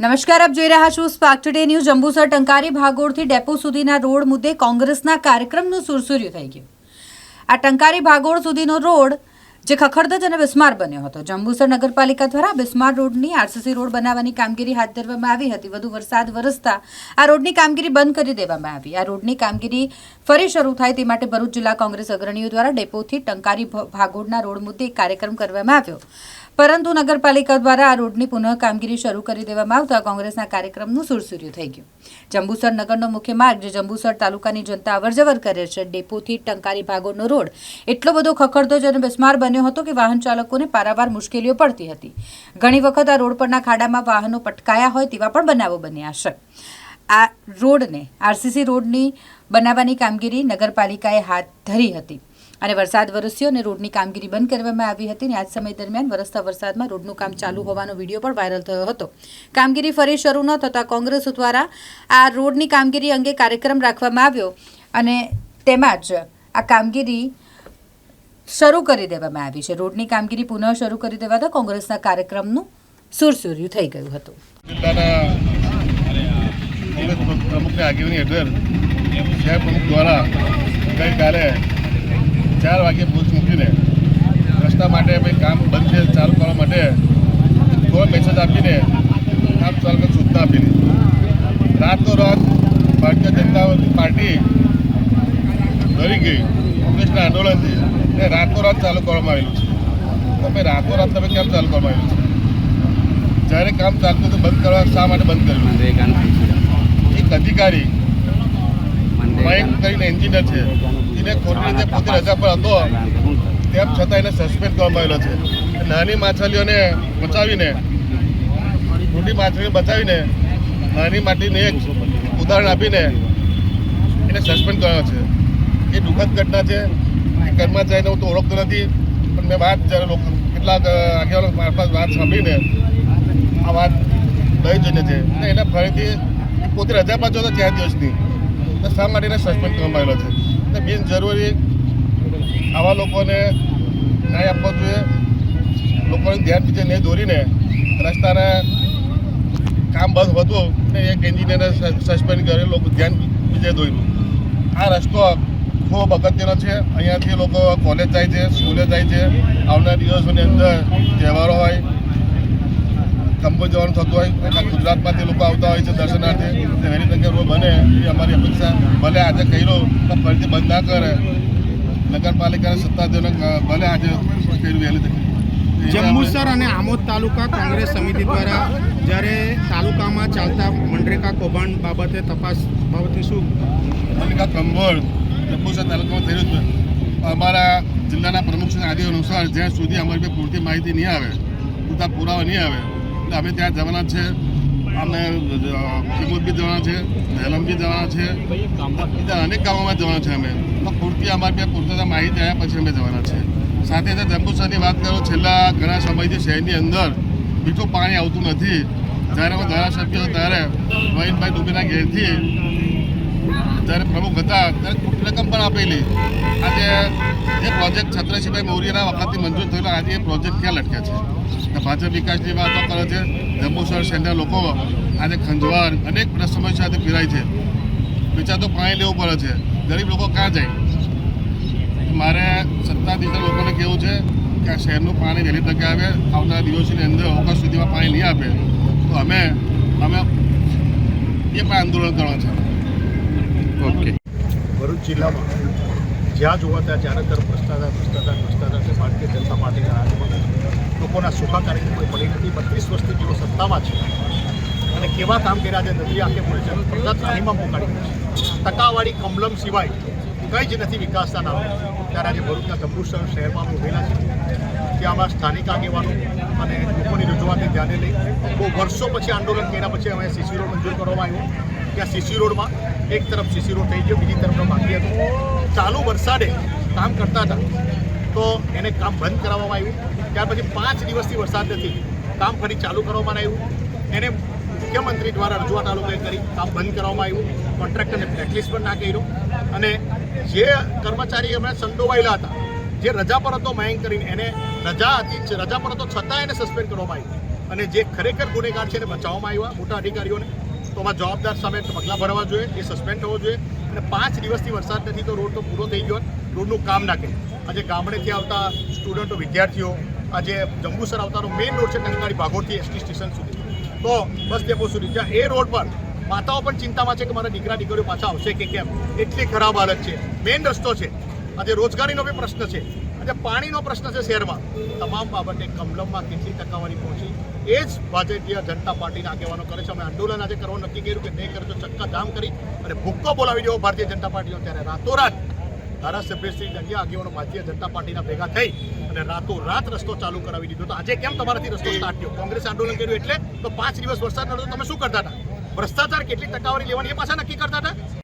નમસ્કાર, આપ જોઈ રહ્યા છો spark today news Jambusar Tankari ભાગોળથી depot સુધીના રોડ મુદ્દે કોંગ્રેસના કાર્યક્રમનું સુરસુર્યું થઈ ગયું. આ ટંકારી ભાગોળ સુધીનો રોડ જે ખખડધજ અને બિસ્માર બન્યો હતો. જંબુસર નગરપાલિકા દ્વારા બિસ્માર રોડની આરસીસી રોડ બનાવવાની કામગીરી હાથ ધરવામાં આવી હતી. વધુ વરસાદ વરસતા આ રોડની કામગીરી બંધ કરી દેવામાં આવી. આ રોડની કામગીરી ફરી શરૂ થાય તે માટે ભરૂચ જિલ્લા કોંગ્રેસ અગ્રણીઓ દ્વારા ડેપોથી ટંકારી ભાગોળના રોડ મુદ્દે કાર્યક્રમ કરવામાં આવ્યો. પરંતુ નગરપાલિકા દ્વારા આ રોડની પુનઃ કામગીરી શરૂ કરી દેવામાં આવતા કોંગ્રેસના કાર્યક્રમનું સુરસુર્યું થઈ ગયું. જંબુસર નગરનો મુખ્ય માર્ગ જે જંબુસર તાલુકાની જનતા અવરજવર કરે છે, ડેપોથી ટંકારી ભાગોનો રોડ એટલો બધો ખખડતો જ અને બિસ્માર બન્યો હતો કે વાહન ચાલકોને પારાવાર મુશ્કેલીઓ પડતી હતી. ઘણી વખત આ રોડ પરના ખાડામાં વાહનો પટકાયા હોય તેવા પણ બનાવો બન્યા છે. આ રોડને, આરસીસી રોડની બનાવવાની કામગીરી નગરપાલિકાએ હાથ ધરી હતી. અને વરસાદ વરસ્યો અને રોડની કામગીરી બંધ કરવામાં આવી હતી અને આજ સમય દરમિયાન વરસતા વરસાદમાં રોડનું કામ ચાલુ હોવાનો વીડિયો પણ વાયરલ થયો હતો. કામગીરી ફરી શરૂ ન થતાં કોંગ્રેસ દ્વારા આ રોડની કામગીરી અંગે કાર્યક્રમ રાખવામાં આવ્યો અને તેમાં આ કામગીરી શરૂ કરી દેવામાં આવી છે. રોડની કામગીરી પુનઃ શરૂ કરી દેવાતા કોંગ્રેસના કાર્યક્રમનું સુરસુર્યું થઈ ગયું હતું. પ્રમુખની આગેવાની હેઠળ શહેર પ્રમુખ દ્વારા ગઈકાલે ચાર વાગે બૂથ મૂકીને રસ્તા માટે ભાઈ કામ બંધ છે ચાલુ કરવા માટે કોઈ મેસેજ આપીને કામ ચાલુ સૂચના આપીને રાતનો રાત ભારતીય જનતા પાર્ટી ડરી ગઈ કોંગ્રેસના આંદોલનથી ને રાતનો રાત ચાલુ કરવામાં આવેલું છે. તો ભાઈ રાતો રાત તમે કેમ ચાલુ કરવામાં આવેલું છે? જ્યારે કામ ચાલતું હતું બંધ કરવા શા માટે બંધ કરેલું એક અધિકારી મયંક કરીને એન્જિનિયર છે. એને ખોટી રીતે પોતે રજા પર હતો, તેમ છતાં એને સસ્પેન્ડ કરવામાં આવેલો છે. નાની માછલીઓને બચાવીને, મોટી માછલીને બચાવીને, નાની માટીને એક ઉદાહરણ આપીને એને સસ્પેન્ડ કર્યો છે. એ દુઃખદ ઘટના છે. એ કર્મચારીને હું તો ઓળખતો નથી, પણ મેં વાત જ્યારે લોકો, કેટલાક આગેવાનો મારફત વાત સાંભળીને આ વાત લઈ જઈને છે. અને એને ફરીથી પોતે રજા પર જતો ચાર દિવસની. શા માટે એને સસ્પેન્ડ કરવામાં આવેલો છે? એટલે બિનજરૂરી આવા લોકોને ન્યાય આપવો જોઈએ. લોકોને ધ્યાન બીજે નહીં દોરીને રસ્તાને કામ બંધ હતું ને એક એન્જિનિયરને સસ્પેન્ડ કરી લોકો ધ્યાન બીજે દોર્યું આ રસ્તો ખૂબ અગત્યનો છે. અહીંયાથી લોકો કોલેજ જાય છે સ્કૂલે જાય છે. આવનાર દિવસોની અંદર તહેવારો હોય કંબો જવાનું થતું હોય ગુજરાતમાં ગુજરાતમાંથી લોકો આવતા હોય છે દર્શનાર્થે એની તકે રોડ બને એ અમારી અપેક્ષા. ભલે આજે કર્યો પણ ફરીથી બંધ ના કરે. નગરપાલિકાના સત્તાધીઓને ભલે આજે કર્યું વહેલી તકે. જંબુસર અને આમોદ તાલુકા કોંગ્રેસ સમિતિ દ્વારા જ્યારે તાલુકામાં ચાલતા મનરેગા કૌભાંડ બાબતે તપાસ બાબતે શું? તાલુકા કંબોળ જંબુસર તાલુકામાં થયું છે. અમારા જિલ્લાના પ્રમુખના આદેશ અનુસાર જ્યાં સુધી અમારી પૂરતી માહિતી નહીં આવે પૂરતા પુરાવા નહીં આવે એટલે અમે ત્યાં જવાના છે. અમે કિમોદ બી જવાના છે ધેલમ બી જવાના છે. બીજા અનેક ગામોમાં જવાના છે અમે. તો પૂરતી અમારી ત્યાં પૂરતા માહિતી આવ્યા પછી અમે જવાના છે. સાથે સાથે જંબુસરની વાત કરું, છેલ્લા ઘણા સમયથી શહેરની અંદર મીઠું પાણી આવતું નથી. જ્યારે હું ધારાસભ્ય, ત્યારે વહીનભાઈ દુબેના ઘેરથી જ્યારે પ્રમુખ હતા, ત્યારે ખોટી રકમ પણ આપેલી. આજે જે પ્રોજેક્ટ છત્રસિંહભાઈ મૌર્યના વખતથી મંજૂર થયેલો, આજે એ પ્રોજેક્ટ ક્યાં લટકે છે? તો ભાજપ વિકાસની વાતો કરે છે જંબુસર શહેરના લોકો, આજે ખંજવાળ, અનેક સમસ્યા સાથે પીરાય છે. વેચાતું પાણી લેવું પડે છે. ગરીબ લોકો ક્યાં જાય? મારે સત્તાધીશ લોકોને કેવું છે કે આ શહેરનું પાણી વહેલી તકે આવે આવનારા દિવસોની અંદર ઓગસ્ટ સુધીમાં પાણી નહીં આપે. તો અમે અમે એ પણ આંદોલન કરવા છે. જિલ્લામાં જ્યાં જોવા ત્યાં જ્યારે તરફ ભ્રષ્ટાચાર ભ્રષ્ટાચાર ભ્રષ્ટાચાર છે. ભારતીય જનતા પાર્ટીના રાજ્યમાં લોકોના સુખાકારી કોઈ પડી નથી. બત્રીસ વર્ષથી જેઓ સત્તામાં છે અને કેવા કામ કર્યા છે નદી આખે મળે છે પ્રજા ત્રાહીમાં પોકાડી છે. ટકાવાળી કમલમ સિવાય કંઈ જ નથી વિકાસના નામે. ત્યારે આજે ભરૂચના જંબુસર શહેરમાં અમે ઉભેલા છે ત્યાં અમારા સ્થાનિક આગેવાનો અને લોકોની રજૂઆતને ધ્યાને લઈ બહુ વર્ષો પછી આંદોલન કર્યા પછી અમે સીસી રોડ મંજૂર કરવામાં આવ્યો. ત્યાં સીસી રોડમાં, એક તરફ સીસી રોડ થઈ ગયો, બીજી તરફનો બાકી હતો. ચાલુ વરસાદે કામ કરતા હતા. તો એને કામ બંધ કરાવવામાં આવ્યું. ત્યાર પછી પાંચ દિવસથી વરસાદ નથી. કામ ફરી ચાલુ કરવામાં આવ્યું. એને મુખ્યમંત્રી દ્વારા રજૂઆત આ લોકોએ કરી, કામ બંધ કરવામાં આવ્યું. કોન્ટ્રાક્ટરને બ્લેકલિસ્ટ પણ ના કર્યું. અને જે કર્મચારી એમણે સંડોવાયેલા હતા, જે રજા પર હતો મયંક કરીને, એને રજા હતી રજા પર હતો છતાં એને સસ્પેન્ડ કરવામાં આવ્યું. અને જે ખરેખર ગુનેગાર છે એને બચાવવામાં આવ્યા, મોટા અધિકારીઓને. તો આમાં જવાબદાર સામે પગલાં ભરવા જોઈએ, એ સસ્પેન્ડ થવો જોઈએ. અને પાંચ દિવસથી વરસાદ નથી, તો રોડ તો પૂરો થઈ ગયો. રોડનું કામ ના કર્યું આજે ગામડેથી આવતા સ્ટુડન્ટો, વિદ્યાર્થીઓ, આજે જંબુસર આવતાનો મેઇન રોડ છે ટંકાળી ભાગોળથી એસટી સ્ટેશન સુધી. તો બસ ડેપો સુધી. જ્યાં એ રોડ પર માતાઓ પણ ચિંતામાં છે કે મારા દીકરા, દીકરીઓ પાછા આવશે કે કેમ? એટલી ખરાબ હાલત છે. મેઇન રસ્તો છે. આજે રોજગારીનો બી પ્રશ્ન છે. આજે પાણીનો પ્રશ્ન છે શહેરમાં. તમામ બાબતે કમલમમાં કેટલી ટકાવારી પહોંચી? એ જ ભાજપીય જનતા પાર્ટીના આગેવાનો કરે છે. અમે આંદોલન આજે કરવાનું નક્કી કર્યું કે નહીં કરજો ચક્કાજામ કરી અને ભૂક્કો બોલાવી દેવો ભારતીય જનતા પાર્ટીનો ત્યારે રાતોરાત ધારાસભ્યશ્રી અન્ય આગેવાનો ભારતીય જનતા પાર્ટીના ભેગા થઈ અને રાતોરાત રસ્તો ચાલુ કરાવી દીધો. તો આજે કેમ તમારાથી રસ્તો સ્ટાર્ટ થયો? કોંગ્રેસ આંદોલન કર્યું એટલે? તો પાંચ દિવસ વરસાદ નડતો તમે શું કરતા હતા? ભ્રષ્ટાચાર કેટલી ટકાવારી લેવાની એ પાછા નક્કી કરતા હતા?